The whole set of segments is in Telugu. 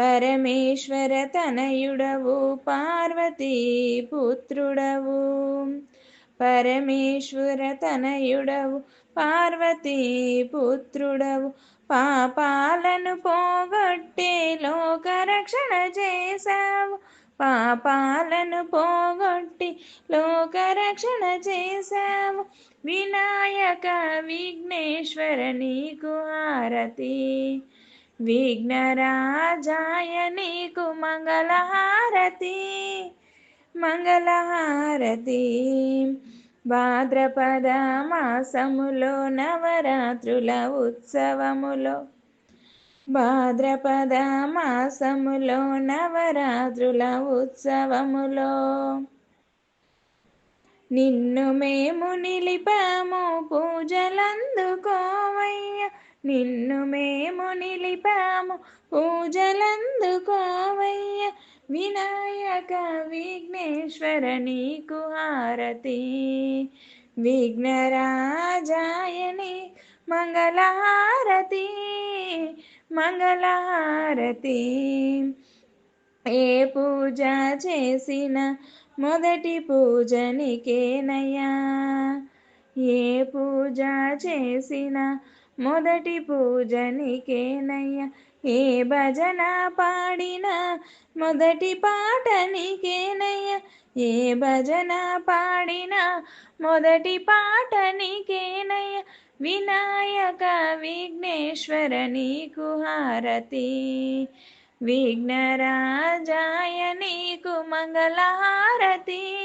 పరమేశ్వర తనయుడవు పార్వతీ పుత్రుడవు పరమేశ్వర తనయుడవు పార్వతీ పుత్రుడవు పాపాలను పోగొట్టే లోకరక్షణ చేశావు. పాపాలను పోగొట్టి లోకరక్షణ చేశావు. వినాయక విఘ్నేశ్వర నీకు హారతి విఘ్నరాజాయ నీకు మంగళహారతి. మంగళహారతి. భాద్రపద మాసములో నవరాత్రుల ఉత్సవములో. భాద్రపద మాసములో నవరాత్రుల ఉత్సవములో. నిన్ను మేము నిలిపాము పూజలందుకోవయ్య. నిన్ను మేము నిలిపాము పూజలందుకోవయ్య వినాయక విఘ్నేశ్వర నీకు హారతి. విఘ్నరాజాయని మంగళహారతి మంగళహారతి. ఏ పూజ చేసిన మొదటి పూజ నీకేనయ్యా? ఏ పూజ చేసిన మొదటి పూజనికేనయ్యా ఏ భజన పాడిన? మొదటి పాటనికేనయ్యా ఏ భజన పాడిన? మొదటి పాటనికేనయ్యా వినాయక విఘ్నేశ్వర నీకు హారతి. విఘ్నరాజాయ నీకు మంగళహారతి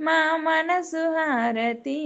మా మనసు హారతి.